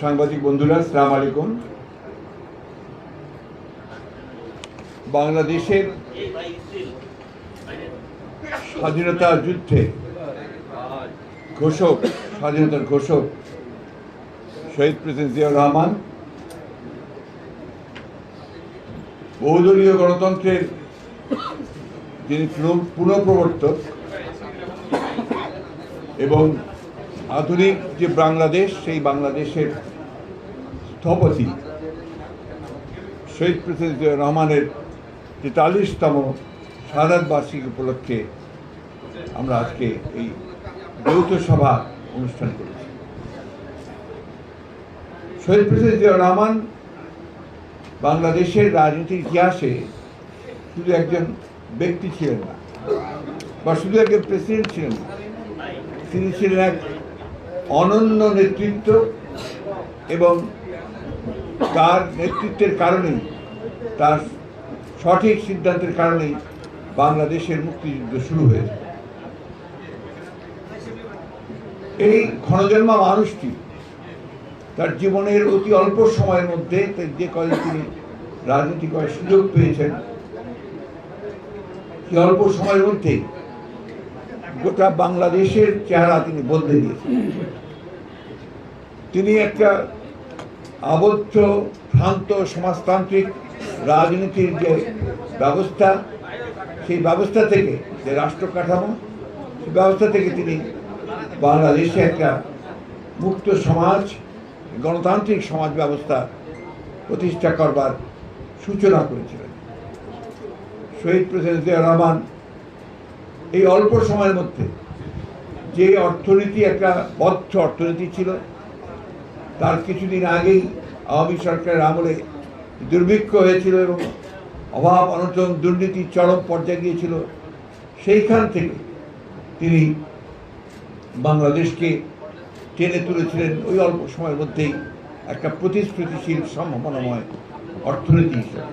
সাংবাদিক বন্ধুরা, সালাম আলাইকুম। বাংলাদেশের স্বাধীনতা যুদ্ধে ঘোষক, স্বাধীনতার ঘোষক শহীদ প্রেসিডেন্ট জিয়াউর রহমান, বহুদলীয় গণতন্ত্রের যিনি পুনঃ- পুনঃপ্রবর্তক এবং আধুনিক যে বাংলাদেশ, সেই বাংলাদেশের স্থপতি শহীদ প্রেসিডেন্ট রহমানের তেতাল্লিশতম শাহাদ বার্ষিকী উপলক্ষে আমরা আজকে এই যৌথ সভা অনুষ্ঠান করেছি। শহীদ প্রেসিডেন্ট রহমান বাংলাদেশের রাজনীতির ইতিহাসে শুধু একজন ব্যক্তি ছিলেন না, বা শুধু একজন প্রেসিডেন্ট ছিলেন না, তিনি ছিলেন এক অনন্য নেতৃত্ব এবং তার নেতৃত্বের কারণেই, তার সঠিক সিদ্ধান্তের কারণেই বাংলাদেশের মুক্তিযুদ্ধ শুরু হয়েছে। এই ক্ষণজন্মা মানুষটি তার জীবনের অতি অল্প সময়ের মধ্যে যে কদিন তিনি রাজনীতি করার সুযোগ পেয়েছেন, সেই অল্প সময়ের মধ্যেই গোটা বাংলাদেশের চেহারা তিনি বদলে দিয়েছেন। তিনি একটা আবদ্ধ, ভ্রান্ত সমাজতান্ত্রিক রাজনীতির যে ব্যবস্থা, সেই ব্যবস্থা থেকে যে রাষ্ট্র কাঠামো, সেই ব্যবস্থা থেকে তিনি বাংলাদেশে একটা মুক্ত সমাজ, গণতান্ত্রিক সমাজ ব্যবস্থা প্রতিষ্ঠা করবার সূচনা করেছিলেন। শহীদ প্রেসিডেন্ট জিয়া রহমান এই অল্প সময়ের মধ্যে যে অর্থনীতি, একটা বদ্ধ অর্থনীতি ছিল তার কিছুদিন আগেই আওয়ামী সরকারের আমলে দুর্ভিক্ষ হয়েছিল এবং অভাব অনটন, দুর্নীতি চরম পর্যায়ে গিয়েছিল। সেইখান থেকে তিনি বাংলাদেশকে টেনে তুলেছিলেন। ওই অল্প সময়ের মধ্যেই একটা প্রতিশ্রুতিশীল সম্ভাবনাময় অর্থনীতি হিসেবে।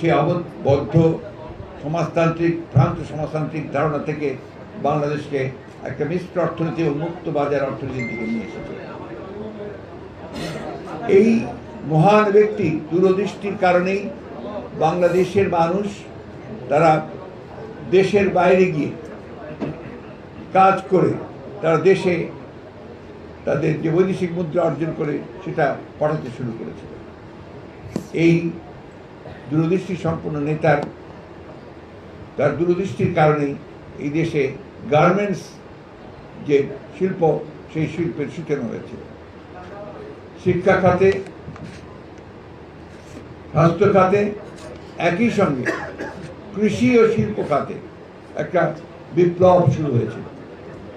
সেই আবদ্ধ সমাজতান্ত্রিক, ভ্রান্ত সমাজতান্ত্রিক ধারণা থেকে বাংলাদেশকে একটা মিশ্র অর্থনীতি ও মুক্ত বাজার অর্থনীতির দিকে নিয়ে এসেছে এই মহান ব্যক্তি দূরদৃষ্টির কারণেই বাংলাদেশের মানুষ তারা দেশের বাইরে গিয়ে কাজ করে তারা দেশে তাদের যে বৈদেশিক মুদ্রা অর্জন করে সেটা পাঠাতে শুরু করেছে। এই দূরদৃষ্টি সম্পন্ন নেতার তার দূরদৃষ্টির কারণেই এই দেশে গার্মেন্টস যে শিল্প, সেই শিল্পের সূচনা হয়েছে। শিক্ষা খাতে, স্বাস্থ্য খাতে, একই সঙ্গে কৃষি ও শিল্প খাতে একটা বিপ্লব শুরু হয়েছিল।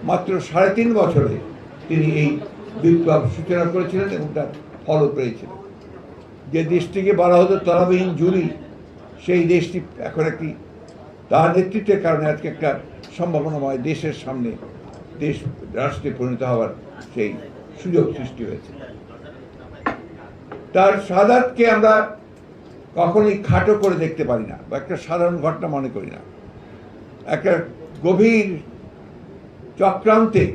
মাত্র সাড়ে তিন বছরে তিনি এই বিপ্লব সূচনা করেছিলেন এবং তার ফলও পেয়েছিলেন। যে দেশটিকে বলা হতো তলাবিহীন জুড়ি, সেই দেশটি এখন একটি তার নেতৃত্বের কারণে আজকে একটা সম্ভাবনাময় দেশের সামনে দেশ রাষ্ট্রে পরিণত হওয়ার সেই সুযোগ সৃষ্টি হয়েছে। তার সাদাতকে আমরা কখনোই খাটো করে দেখতে পারি না, বা একটা সাধারণ ঘটনা মনে করি না। একটা গভীর চক্রান্তে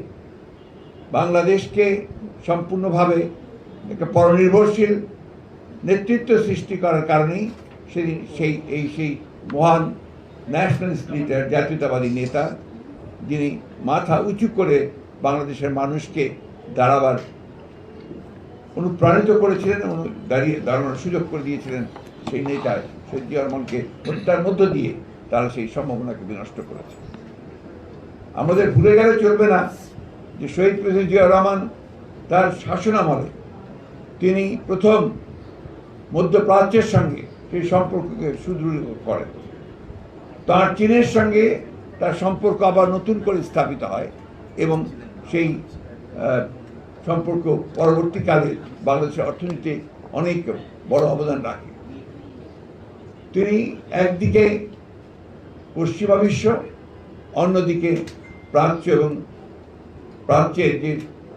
বাংলাদেশকে সম্পূর্ণভাবে একটা পরনির্ভরশীল নেতৃত্ব সৃষ্টি করার কারণেই সেদিন সেই, এই, সেই মহান ন্যাশনালিস্ট লিডার জাতীয়তাবাদী নেতা, যিনি মাথা উঁচু করে বাংলাদেশের মানুষকে দাঁড়াবার অনুপ্রাণিত করেছিলেন দাঁড়িয়ে দাঁড়ানোর সুযোগ করে দিয়েছিলেন সেই নেতা শহীদ জিয়া রহমানকে হত্যার মধ্য দিয়ে তারা সেই সম্ভাবনাকে বিনষ্ট করেছে। আমাদের ভুলে গেলে চলবে না যে শহীদ প্রেসিডেন্ট জিয়া রহমান তার শাসনামলে তিনি প্রথম মধ্যপ্রাচ্যের সঙ্গে সেই সম্পর্ককে সুদৃঢ় করেন। তার চীনের সঙ্গে তার সম্পর্ক আবার নতুন করে স্থাপিত হয় এবং সেই সম্পর্ক পরবর্তীকালে বাংলাদেশের অর্থনীতিতে অনেক বড় অবদান রাখে। তিনি একদিকে পশ্চিমা বিশ্ব, অন্যদিকে প্রাচ্য এবং প্রাচ্যের যে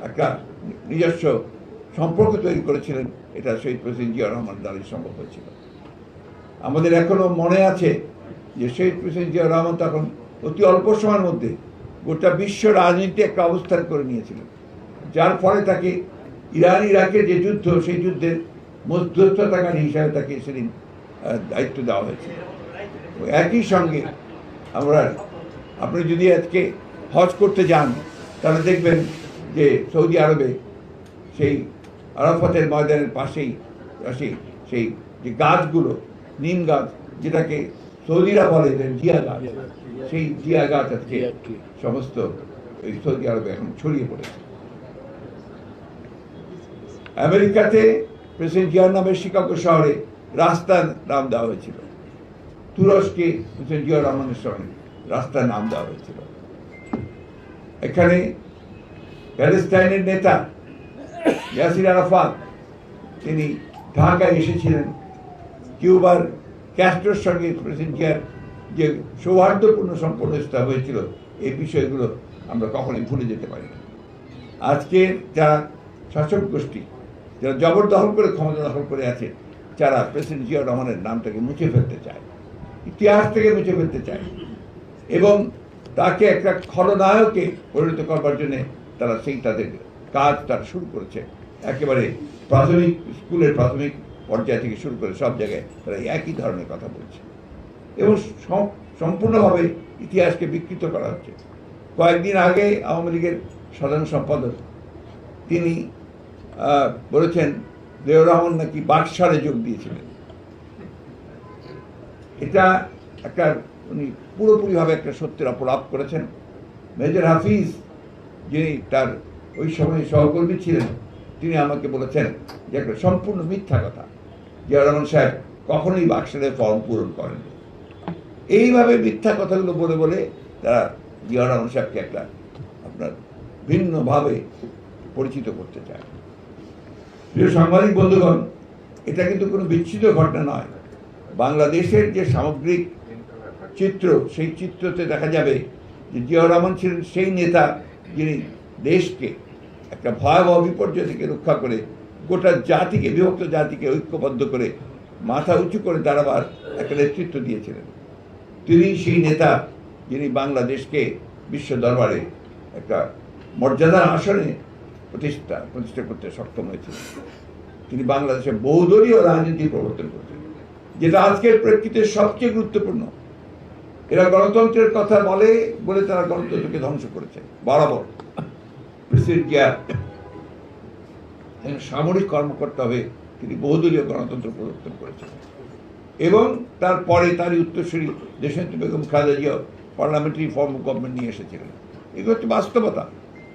একটা নিজস্ব সম্পর্ক তৈরি করেছিলেন, এটা শহীদ প্রেসিডেন্ট জিয়া রহমান দ্বারাই সম্ভব হয়েছিল। আমাদের এখনও মনে আছে যে শহীদ প্রেসিডেন্ট জিয়া রহমান তখন অতি অল্প সময়ের মধ্যে গোটা বিশ্ব রাজনীতি একটা অবস্থান করে নিয়েছিলেন। যার ফলে তাকে ইরান ইরাকের যে যুদ্ধ সেই যুদ্ধের মধ্যস্থতাকারী হিসাবে তাকে সেদিন দায়িত্ব দেওয়া হয়েছে। একই সঙ্গে আমরা আপনি যদি আজকে হজ করতে যান তাহলে দেখবেন যে সৌদি আরবে সেই আরাফাতের ময়দানের পাশেই সেই সেই যে গাছগুলো নিম গাছ যেটাকে সৌদিরা বলে জিয়া গাছ সেই জিয়া গাছ আজকে সমস্ত এই সৌদি আরবে এখন ছড়িয়ে পড়েছে। আমেরিকাতে প্রেসিডেন্ট জিয়ার নামে শিকাগো শহরে রাস্তার নাম দেওয়া হয়েছিল। তুরস্কে প্রেসিডেন্ট জিয়া রহমানের সময় রাস্তার নাম দেওয়া হয়েছিল। এখানে প্যালেস্টাইনের নেতা ইয়াসির আরাফাত, তিনি ঢাকায় এসেছিলেন। কিউবার ক্যাস্ট্রোর সঙ্গে প্রেসিডেন্ট জিয়ার যে সৌহার্দ্যপূর্ণ সম্পর্ক স্থাপ হয়েছিল, এই বিষয়গুলো আমরা কখনোই ভুলে যেতে পারি না। আজকে যারা শাসক গোষ্ঠী যারা জবরদখল করে ক্ষমতা দখল করে আছে, যারা প্রেসিডেন্ট জিয়া রহমানের নামটাকে মুছে ফেলতে চায়, ইতিহাস থেকে মুছে ফেলতে চায় এবং তাকে একটা খলনায়কে পরিণত করবার জন্য তারা সেই তাদের কাজ তারা শুরু করেছে। একেবারে প্রাথমিক স্কুলের প্রাথমিক পর্যায় থেকে শুরু করে সব জায়গায় তারা একই ধরনের কথা বলছে। এবং সম- সম্পূর্ণভাবে ইতিহাসকে বিকৃত করা হচ্ছে। কয়েকদিন আগে আওয়ামী লীগের সাধারণ সম্পাদক তিনি বলেছেন দেওর রহমান নাকি বাকসারে যোগ দিয়েছিলেন। এটা একটা উনি পুরোপুরিভাবে একটা সত্যের অপরাধ করেছেন। মেজর হাফিজ যিনি তার ওই সময় সহকর্মী ছিলেন, তিনি আমাকে বলেছেন যে একটা সম্পূর্ণ মিথ্যা কথা। জিয়া রহমান সাহেব কখনোই বাক্সারের ফর্ম পূরণ করেন এইভাবে মিথ্যা কথাগুলো বলে বলে তারা জিয়া রহমান সাহেবকে একটা আপনার ভিন্নভাবে পরিচিত করতে চায়। প্রিয় সাংবাদিক বন্ধুগণ, এটা কিন্তু কোনো বিচ্ছিন্ন ঘটনা নয়। বাংলাদেশের যে সামগ্রিক চিত্র, সেই চিত্রতে দেখা যাবে যে জিয়াউর রহমান ছিলেন সেই নেতা যিনি দেশকে একটা ভয়াবহ বিপর্যয় থেকে রক্ষা করে গোটা জাতিকে, বিভক্ত জাতিকে ঐক্যবদ্ধ করে মাথা উঁচু করে দাঁড়াবার একটা নেতৃত্ব দিয়েছিলেন। তিনি সেই নেতা যিনি বাংলাদেশকে বিশ্ব দরবারে একটা মর্যাদার আসনে প্রতিষ্ঠা প্রতিষ্ঠা করতে সক্ষম হয়েছিলেন। তিনি বাংলাদেশে বহুদলীয় রাজনীতি প্রবর্তন করতেন, যেটা আজকের প্রেক্ষিতে সবচেয়ে গুরুত্বপূর্ণ। এরা গণতন্ত্রের কথা বলে বলে তারা গণতন্ত্রকে ধ্বংস করেছে। বরাবর। প্রেসিডেন্ট সামরিক কর্মকর্তা হয়ে তিনি বহুদলীয় গণতন্ত্র প্রবর্তন করেছেন। এবং তারপরে তারই উত্তরসূরি দেশনেত্রী Begum Khaleda Zia parliamentary form of government নিয়ে এসেছিলেন। এগুলো হচ্ছে বাস্তবতা।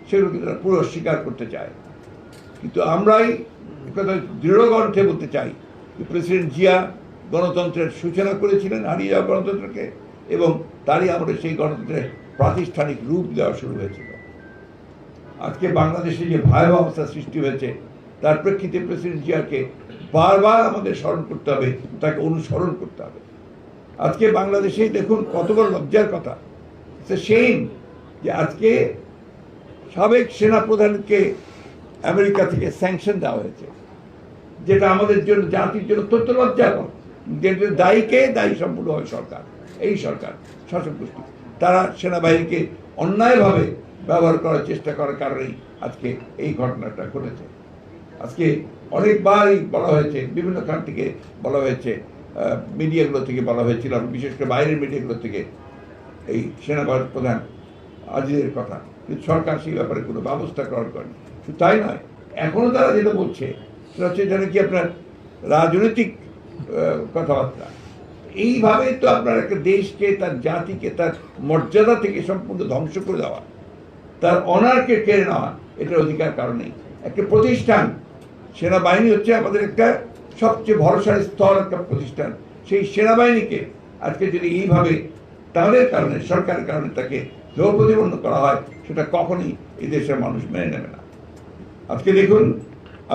সেগুলোকে তারা পুরো স্বীকার করতে চায়। কিন্তু আমরাই একথা দৃঢ় কণ্ঠে বলতে চাই যে প্রেসিডেন্ট জিয়া গণতন্ত্রের সূচনা করেছিলেন, হারিয়ে যাওয়া গণতন্ত্রকে, এবং তারই আমাদের সেই গণতন্ত্রের প্রাতিষ্ঠানিক রূপ দেওয়া শুরু হয়েছিল। আজকে বাংলাদেশে যে ভয়াবহ অবস্থা সৃষ্টি হয়েছে, তার প্রেক্ষিতে প্রেসিডেন্ট জিয়াকে বারবার আমাদের স্মরণ করতে হবে, তাকে অনুসরণ করতে হবে। আজকে বাংলাদেশে দেখুন কত বড় লজ্জার কথা। সেম যে আজকে সাবেক সেনাপ্রধানকে আমেরিকা থেকে স্যাংশন দেওয়া হয়েছে, যেটা আমাদের জন্য, জাতির জন্য অত্যন্ত লজ্জাকর। যেটা দায়ীকে দায়ী সম্পূর্ণভাবে সরকার, এই সরকার, শাসক গোষ্ঠী। তারা সেনাবাহিনীকে অন্যায়ভাবে ব্যবহার করার চেষ্টা করার কারণেই আজকে এই ঘটনাটা ঘটেছে। আজকে অনেকবারই বলা হয়েছে, বিভিন্ন খান থেকে বলা হয়েছে মিডিয়াগুলো থেকে বলা হয়েছিল, বিশেষ করে বাইরের মিডিয়াগুলো থেকে এই সেনাবাহিনী প্রধান আজিজের কথা। কিন্তু সরকার সেই ব্যাপারে কোনো ব্যবস্থা গ্রহণ করেনি। শুধু তাই নয় এখনও তারা যেটা বলছে, সেটা হচ্ছে যেন কি আপনার রাজনৈতিক কথাবার্তা। এইভাবে তো আপনার একটা দেশকে, তার জাতিকে, তার মর্যাদা থেকে সম্পূর্ণ ধ্বংস করে দেওয়া, তার অনারকে কেড়ে নেওয়া, এটার অধিকার কারণেই একটা প্রতিষ্ঠান, সেনাবাহিনী হচ্ছে আমাদের একটা সবচেয়ে ভরসার স্তর, একটা প্রতিষ্ঠান। সেই সেনাবাহিনীকে আজকে যদি এইভাবে তাদের কারণে, সরকারের কারণে তাকে দেহ প্রতিপন্ন করা হয়, সেটা কখনই এই দেশের মানুষ মেনে নেবে না। আজকে দেখুন,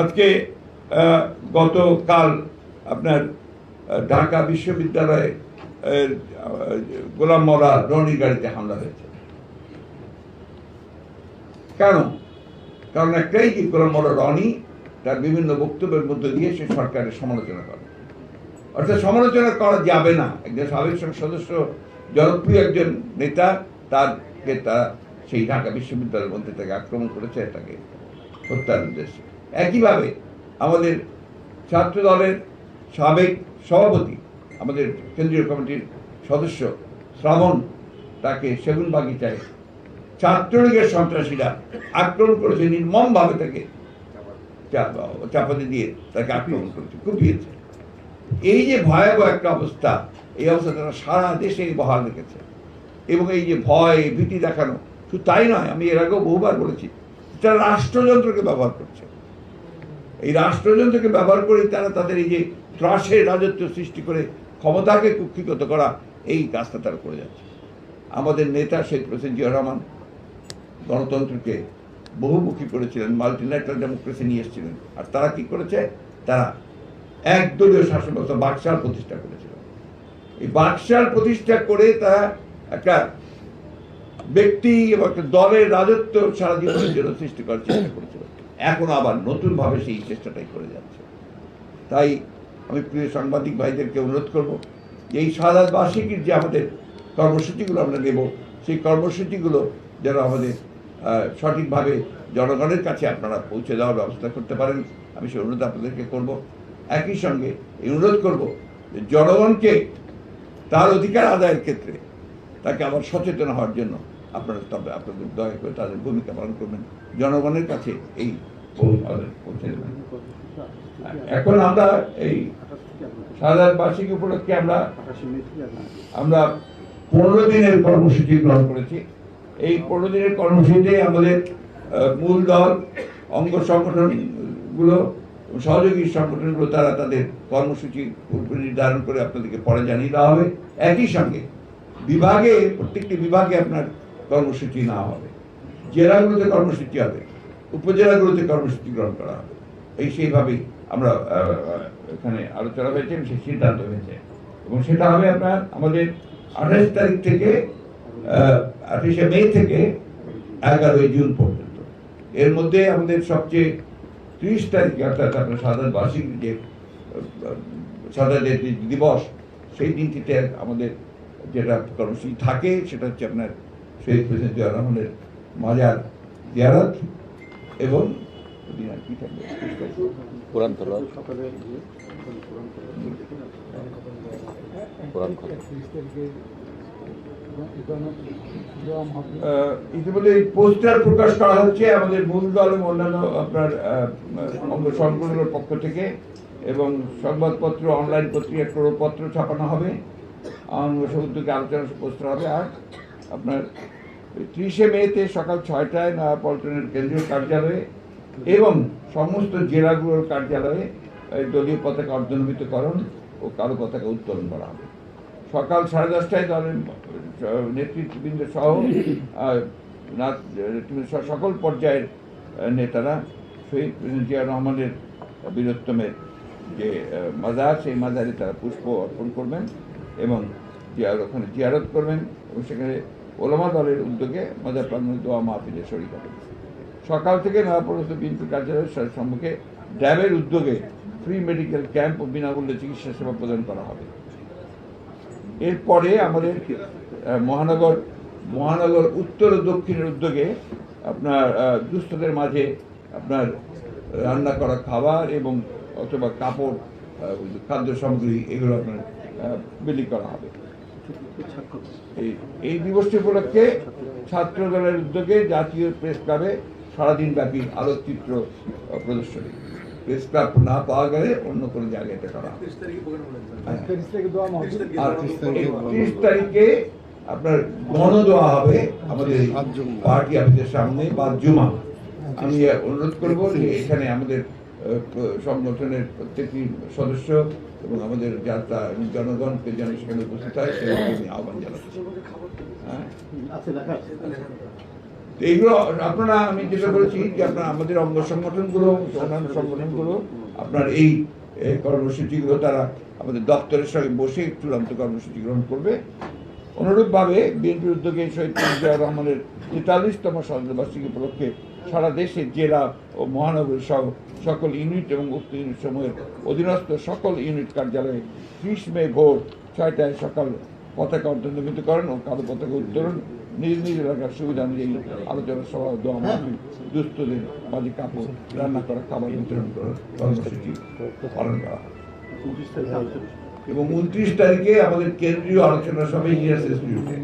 আজকে গতকাল আপনার ঢাকা বিশ্ববিদ্যালয়ে গোলাম মরা রনির গাড়িতে হামলা হয়েছে। কেন? কারণ একটাই যে গোলাম মরা রনি তার বিভিন্ন বক্তব্যের মধ্যে দিয়ে সে সরকারের সমালোচনা করে। অর্থাৎ সমালোচনা করা যাবে না। একজন সাবেক সদস্য, জনপ্রিয় একজন নেতা তারকে তারা সেই ঢাকা বিশ্ববিদ্যালয়ের মধ্যে তাকে আক্রমণ করেছে, তাকে হত্যার উদ্দেশ্যে। একইভাবে আমাদের ছাত্র দলের সাবেক সভাপতি, আমাদের কেন্দ্রীয় কমিটির সদস্য শ্রাবণ, তাকে সেগুন বাগিচায় ছাত্রলীগের সন্ত্রাসীরা আক্রমণ করেছে, নির্মমভাবে তাকে চাপা- চাপাতি দিয়ে তাকে আক্রমণ করেছে, কুপিয়েছে। এই যে ভয়াবহ একটা অবস্থা, এই অবস্থা তারা সারা দেশে বহাল রেখেছে। এবং এই যে ভয়, ভীতি দেখানো, শুধু তাই নয়, আমি এর আগেও বহুবার বলেছি তারা রাষ্ট্রযন্ত্রকে ব্যবহার করছে। এই রাষ্ট্রযন্ত্রকে ব্যবহার করে তারা তাদের এই যে ত্রাসের রাজত্ব সৃষ্টি করে ক্ষমতাকে কুক্ষিগত করা, এই কাজটা তারা করে যাচ্ছে। আমাদের নেতা শেখ হোসেন জিয়া রহমান গণতন্ত্রকে বহুমুখী করেছিলেন মাল্টিন্যাশনাল ডেমোক্রেসি নিয়ে এসেছিলেন। আর তারা কি করেছে? তারা একদলীয় শাসন ব্যবস্থা বাকশাল প্রতিষ্ঠা করেছিল। এই বাকশাল প্রতিষ্ঠা করে তারা একটা ব্যক্তি এবং একটা দলের রাজত্ব সারা জীবনের জন্য সৃষ্টি করার চেষ্টা করেছিল। এখন আবার নতুন ভাবে সেই চেষ্টাটাই করে যাচ্ছে। তাই আমি প্রিয় সাংবাদিক ভাইদেরকে অনুরোধ করব যে এই সাদাত বার্ষিকীর যে আমাদের কর্মসূচিগুলো আমরা নেব, সেই কর্মসূচিগুলো যেন আমাদের সঠিকভাবে জনগণের কাছে আপনারা পৌঁছে দেওয়ার ব্যবস্থা করতে পারেন। আমি সেই অনুরোধ আপনাদেরকে করব। একই সঙ্গে এই অনুরোধ করব যে জনগণকে তার অধিকার আদায়ের ক্ষেত্রে তাকে আবার সচেতন হওয়ার জন্য আপনারা তবে আপনাদের দয়া করে তাদের ভূমিকা পালন করবেন। জনগণের কাছে এই এখন আমরা এই সাধারণ বার্ষিকী উপলক্ষে আমরা আমরা পনেরো দিনের কর্মসূচি গ্রহণ করেছি। এই পনেরো দিনের কর্মসূচিতে আমাদের মূল দল, অঙ্গ সংগঠনগুলো সহযোগী সংগঠনগুলো, তারা তাদের কর্মসূচি নির্ধারণ করে আপনাদেরকে পরে জানিয়ে দেওয়া হবে। একই সঙ্গে বিভাগে, প্রত্যেকটি বিভাগে আপনার কর্মসূচি নেওয়া হবে। জেলাগুলোতে কর্মসূচি হবে, উপজেলাগুলোতে কর্মসূচি গ্রহণ করা হবে। এই সেইভাবেই আমরা এখানে আলোচনা হয়েছে সেই সিদ্ধান্ত হয়েছে। এবং সেটা হবে আপনার আমাদের আঠাশ তারিখ থেকে আঠাশে মে থেকে এগারোই জুন পর্যন্ত। এর মধ্যে আমাদের সবচেয়ে ত্রিশ তারিখে, অর্থাৎ আপনার সাধারণ বার্ষিক যে, সাধারণ দিবস, সেই দিনটিতে আমাদের যেটা কর্মসূচি থাকে সেটা হচ্ছে আপনার শহীদ প্রেসিডেন্ট জিয়া রহমানের মাজার জিয়ারত এবং? কোরআন ইতিমধ্যে এই পোস্টার প্রকাশ করা হচ্ছে আমাদের মূল দল এবং অন্যান্য আপনার অঙ্গ সংগঠনের পক্ষ থেকে এবং সংবাদপত্র অনলাইন পত্রিকা ক্রোড়পত্র ছাপানো হবে। অঙ্গ উদ্যোগে আলোচনা পোস্টার হবে। আর আপনার ত্রিশে মেতে সকাল ছয়টায় নয়া পল্টনের কেন্দ্রীয় কার্যালয়ে এবং সমস্ত জেলাগুলোর কার্যালয়ে দলীয় পতাকা অর্ধনমিতকরণ ও কালো পতাকা উত্তোলন করা হবে। সকাল সাড়ে দশটায় দলের নেতৃত্ববৃন্দ সহ সকল পর্যায়ের নেতারা শহীদ জিয়া রহমানের বীরত্তমের যে মাজার সেই মাজারে তারা পুষ্প অর্পণ করবেন। এবং ওখানে জিয়ারত করবেন এবং সেখানে ওলামা দলের উদ্যোগে মাজার প্রাঙ্গণে দোয়া মাহফিলে শরীর হবেন সকাল থেকে নয়াপরস্ত বিএনপি কার্যালয়ের সম্মুখে ড্যাবের উদ্যোগে ফ্রি মেডিকেল ক্যাম্প ও বিনামূল্যে চিকিৎসা সেবা প্রদান করা হবে। এরপরে আমাদের মহানগর মহানগর উত্তর ও দক্ষিণের উদ্যোগে আপনার দুস্থদের মাঝে আপনার রান্না করা খাবার এবং অথবা কাপড় খাদ্য সামগ্রী, এগুলো আপনার বিলি করা হবে। এই এই দিবসটি উপলক্ষে ছাত্র দলের উদ্যোগে জাতীয় প্রেস ক্লাবে সারাদিন ব্যাপী আলোকচিত্র প্রদর্শনী। প্রেস ক্লাব না পাওয়া গেলে অন্য কোনো জায়গাতে করা হবে। হ্যাঁ। তারিখে আপনার গণ দেওয়া হবে আমাদের পার্টি অফিসের সামনে বা জুমা আমি অনুরোধ করব যে এখানে আমাদের সংগঠনের প্রত্যেকটি সদস্য এবং আমাদের যাত্রা জনগণকে যেন সেখানে উপস্থিত হয় সেরকম আমি আহ্বান জানাচ্ছি। হ্যাঁ? এইগুলো আপনারা আমি যেটা বলেছি যে আপনারা আমাদের অঙ্গ সংগঠনগুলো অন্যান্য সংগঠনগুলো আপনার এই কর্মসূচিগুলো তারা আমাদের দপ্তরের সঙ্গে বসে চূড়ান্ত কর্মসূচি গ্রহণ করবে। অনুরূপভাবে বিএনপির উদ্যোগে শহীদ জিয়া রহমানের তেতাল্লিশতম স্বাধীনবার্ষিকী উপলক্ষে সারা দেশে জেলা ও মহানগরী সহ সকল ইউনিট এবং উক্ত ইউনিট সমূহের অধীনস্থ সকল ইউনিট কার্যালয়ে ত্রিশ মে ভোর ছয়টায় সকাল পতাকা অন্তর্নির্মিতকরণ ও কালো পতাকা উত্তোলন। নিজ নিজ এলাকার সুবিধা অনুযায়ী আলোচনা সভা দোয়া মাহফিল দুস্থদের বাজে কাপড় রান্না করা, খাবার বিতরণ করার কর্মসূচি পালন করা। এবং উনত্রিশ তারিখে আমাদের কেন্দ্রীয় আলোচনা সভা ইন্ডিয়াস ইনস্টিটিউটে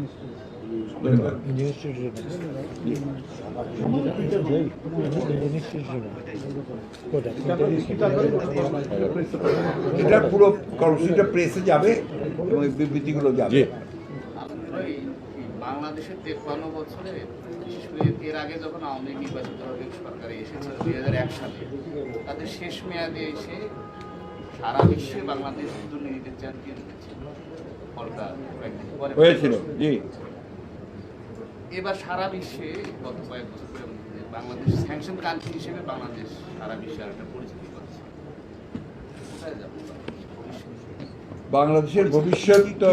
এটা পুরো কর্মসূচিটা প্রেসে যাবে এবং বিবৃতিগুলো যাবে। জি। আপনারা এই বাংলাদেশের তেপ্পান্ন বছরে বিশেষ করে এর আগে যখন আওয়ামী লীগ নির্বাচিত হবে সরকারে এসেছিল দুই হাজার এক সালে তাদের শেষ মেয়াদে এসে সারা বিশ্বে বাংলাদেশ দুর্নীতিতে চ্যাম্পিয়ন হয়েছে ফলটা হয়েছিল জি। এবার সারা বিশ্বে গত কয়েক বছর ধরে বাংলাদেশ স্যাংশন কান্ট্রি হিসেবে বাংলাদেশ সারা বিশ্বে আর একটা পরিচিতি পাচ্ছে। বাংলাদেশের ভবিষ্যৎ তো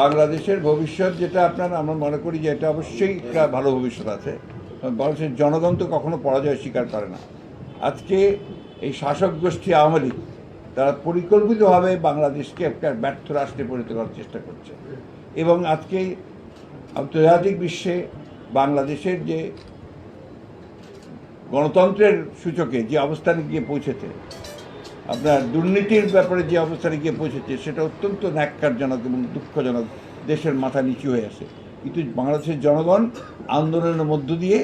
বাংলাদেশের ভবিষ্যৎ যেটা আপনার আমরা মনে করি যে এটা অবশ্যই একটা ভালো ভবিষ্যৎ আছে। বাংলাদেশের জনগণ তো কখনো পরাজয় স্বীকার করে না। আজকে এই শাসক গোষ্ঠী আওয়ামী লীগ তারা পরিকল্পিতভাবে বাংলাদেশকে একটা ব্যর্থ রাষ্ট্রে পরিণত করার চেষ্টা করছে। এবং আজকে আন্তর্জাতিক বিশ্বে বাংলাদেশের যে গণতন্ত্রের সূচকে যে অবস্থানে গিয়ে পৌঁছেছে আপনার দুর্নীতির ব্যাপারে যে অবস্থানে গিয়ে পৌঁছেছে সেটা অত্যন্ত ন্যাক্কারজনক এবং দুঃখজনক দেশের মাথা নিচু হয়ে আসে কিন্তু বাংলাদেশের জনগণ আন্দোলনের মধ্য দিয়ে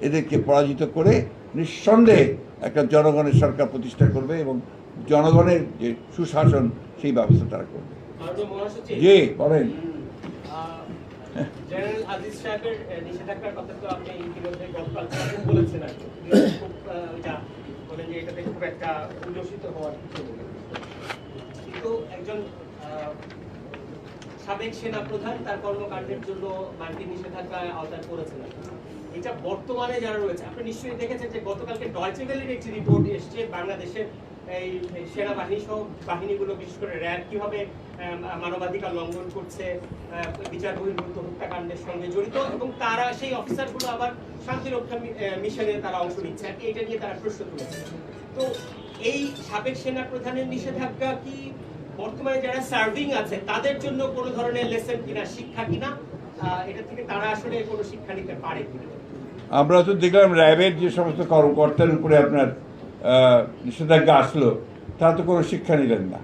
এদেরকে পরাজিত করে নিঃসন্দেহে একটা জনগণের সরকার প্রতিষ্ঠা করবে এবং জনগণের যে সুশাসন সেই ব্যবস্থা তারা করবে। যে বলেন। কিছু কিন্তু একজন সাবেক সেনা প্রধান তার কর্মকাণ্ডের জন্য মার্কিন নিষেধাজ্ঞায় আওতায় পড়েছেন এটা বর্তমানে যারা রয়েছে, আপনি নিশ্চয়ই দেখেছেন যে গতকালকে ডয়চে ভেলের একটি রিপোর্ট এসেছে বাংলাদেশের এই সেনাবাহিনী সহ বাহিনীগুলো, বিশেষ করে র্যাব, কীভাবে মানবাধিকার লঙ্ঘন করছে বিচার বহির্ভূত হত্যাকাণ্ডের সঙ্গে জড়িত এবং তারা, সেই অফিসারগুলো আবার শান্তিরক্ষা মিশনে তারা অংশ নিচ্ছে। আর কি এটা নিয়ে তারা প্রশ্ন তুলেছে। তো এই সাবেক সেনা প্রধানের নিষেধাজ্ঞা কি বর্তমানে যারা সার্ভিং আছে, তাদের জন্য কোনো ধরনের লেসন কিনা, শিক্ষা কিনা? এটা থেকে তারা আসলে কোনো শিক্ষা নিতে পারে আমরা তো দেখলাম র্যাবের যে সমস্ত কর্মকর্তার উপরে আপনার নিষেধাজ্ঞা আসলো তারা তো কোনো শিক্ষা নিলেন না।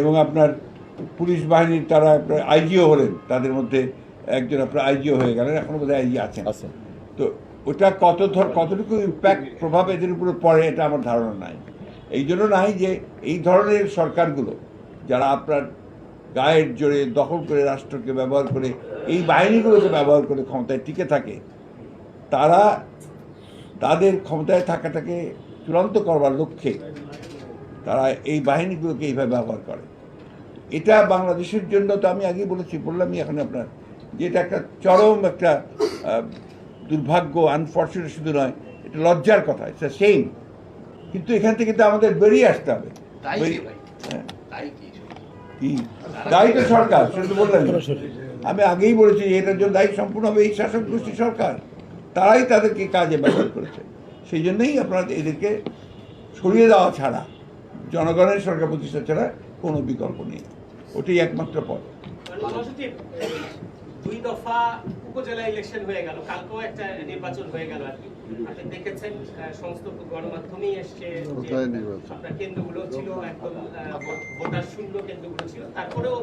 এবং আপনার পুলিশ বাহিনীর তারা আপনার আইজিও হলেন তাদের মধ্যে একজন আপনার আইজিও হয়ে গেলেন এখনও বোধহয় আইজি আছেন। আছেন। তো ওটা কত ধর কতটুকু ইম্প্যাক্ট প্রভাব এদের উপরে পড়ে এটা আমার ধারণা নাই। এই জন্য নাই যে এই ধরনের সরকারগুলো যারা আপনার গায়ের জোরে দখল করে রাষ্ট্রকে ব্যবহার করে এই বাহিনীগুলোকে ব্যবহার করে ক্ষমতায় টিকে থাকে তারা তাদের ক্ষমতায় থাকাটাকে চূড়ান্ত করবার লক্ষ্যে তারা এই বাহিনীগুলোকে এইভাবে ব্যবহার করে। এটা বাংলাদেশের জন্য তো আমি আগেই বলেছি বললামই এখন আপনার যে এটা একটা চরম একটা দুর্ভাগ্য আনফর্চুনেট শুধু নয় এটা লজ্জার কথা এটা সেম কিন্তু এখান থেকে তো আমাদের বেরিয়ে আসতে হবে। কি হ্যাঁ। তাই কি? কি? দায়ী তো সরকার সেটা তো বললেন। আমি আগেই বলেছি যে এটার জন্য দায়ী সম্পূর্ণ হবে এই শাসক গোষ্ঠী সরকার। তারাই তাদেরকে কাজে ব্যবহার করেছে। সেই জন্যই আপনারা এদেরকে সরিয়ে দেওয়া ছাড়া, জনগণের সরকার প্রতিষ্ঠা ছাড়া কোনো বিকল্প নেই। ওটাই একমাত্র পথ। দুই দফা উপজেলা ইলেকশন হয়ে গেল কালকেও একটা নির্বাচন হয়ে গেল আর কি আপনি দেখেছেন সমস্ত গণমাধ্যমেই এসছে? আপনার কেন্দ্রগুলো ছিল একদম ভোটার শূন্য কেন্দ্রগুলো ছিল তারপরেও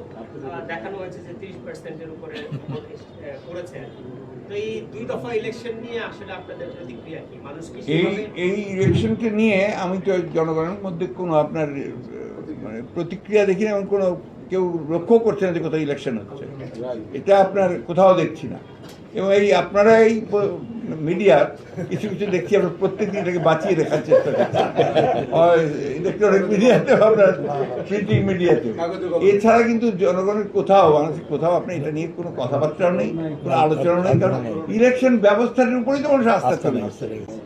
দেখানো হয়েছে যে তিরিশ পার্সেন্টের উপরে ভোট এস- আহ, পড়েছে আর কি। তো এই দুই দফা ইলেকশন নিয়ে আসলে আপনাদের প্রতিক্রিয়া কি মানুষ এই সেভাবে- এই ইলেকশনকে নিয়ে আমি তো জনগণের মধ্যে কোনো আপনার মানে প্রতিক্রিয়া দেখি না এবং কোনো কেউ লক্ষ্য করছে না যে কোথাও ইলেকশন হচ্ছে। এটা আপনার কোথাও দেখছি না। এবং এই আপনারা এই মিডিয়া কিছু কিছু দেখছি আমরা প্রত্যেক দিন এটাকে বাঁচিয়ে দেখার চেষ্টা করছি। ইলেকট্রনিক মিডিয়াতে আপনার প্রিন্টিং মিডিয়াতে এছাড়া কিন্তু জনগণের কোথাও বাংলাদেশের কোথাও আপনি এটা নিয়ে কোনো কথাবার্তাও নেই কোনো আলোচনা নেই কারণ ইলেকশন ব্যবস্থার উপরেই তো মানুষ আস্থা চলে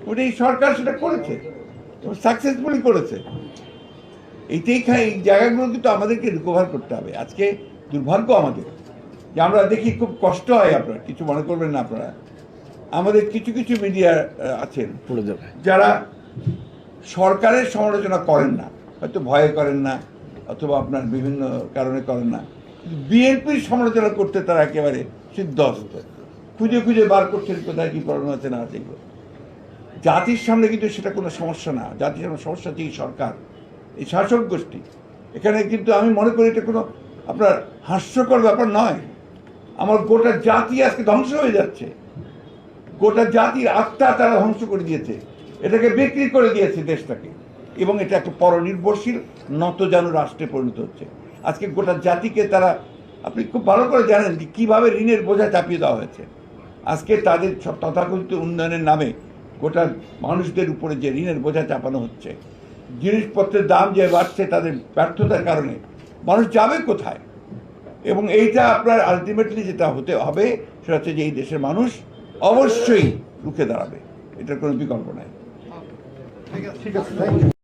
ওটা এই সরকার সেটা করেছে সাকসেসফুলি করেছে। এইটাই খাই এই জায়গাগুলো কিন্তু আমাদেরকে রিকভার করতে হবে। আজকে দুর্ভাগ্য আমাদের যে আমরা দেখি খুব কষ্ট হয় আপনার কিছু মনে করবেন না আপনারা। আমাদের কিছু কিছু মিডিয়া আছেন যারা সরকারের সমালোচনা করেন না হয়তো ভয়ে করেন না অথবা আপনার বিভিন্ন কারণে করেন না। বিএনপির সমালোচনা করতে তারা একেবারে সিদ্ধ সিদ্ধহস্ত খুঁজে খুঁজে বার করছেন কোথায় কি প্রবলেম আছে না আছে জাতির সামনে কিন্তু সেটা কোনো সমস্যা না। জাতির সামনে সমস্যা হচ্ছে এই সরকার। এই শাসক গোষ্ঠী। এখানে কিন্তু আমি মনে করি এটা কোনো আপনার হাস্যকর ব্যাপার নয়। আমার গোটা জাতি আজকে ধ্বংস হয়ে যাচ্ছে। গোটা জাতির আত্মা তারা ধ্বংস করে দিয়েছে। এটাকে বিক্রি করে দিয়েছে দেশটাকে। এবং এটা একটা পরনির্ভরশীল, নতজানু রাষ্ট্রে পরিণত হচ্ছে। আজকে গোটা জাতিকে তারা, আপনি খুব ভালো করে জানেন যে কীভাবে ঋণের বোঝা চাপিয়ে দেওয়া হয়েছে। আজকে তাদের সব তথাকথিত উন্নয়নের নামে গোটা মানুষদের উপরে যে ঋণের বোঝা চাপানো হচ্ছে জিনিসপত্রের দাম যে বাড়ছে তাদের ব্যর্থতার কারণে মানুষ যাবে কোথায়? এবং এইটা আপনার আলটিমেটলি যেটা হতে হবে সেটা হচ্ছে যে এই দেশের মানুষ অবশ্যই রুখে দাঁড়াবে। এটার কোনো বিকল্প নাই। ঠিক আছে। Thank you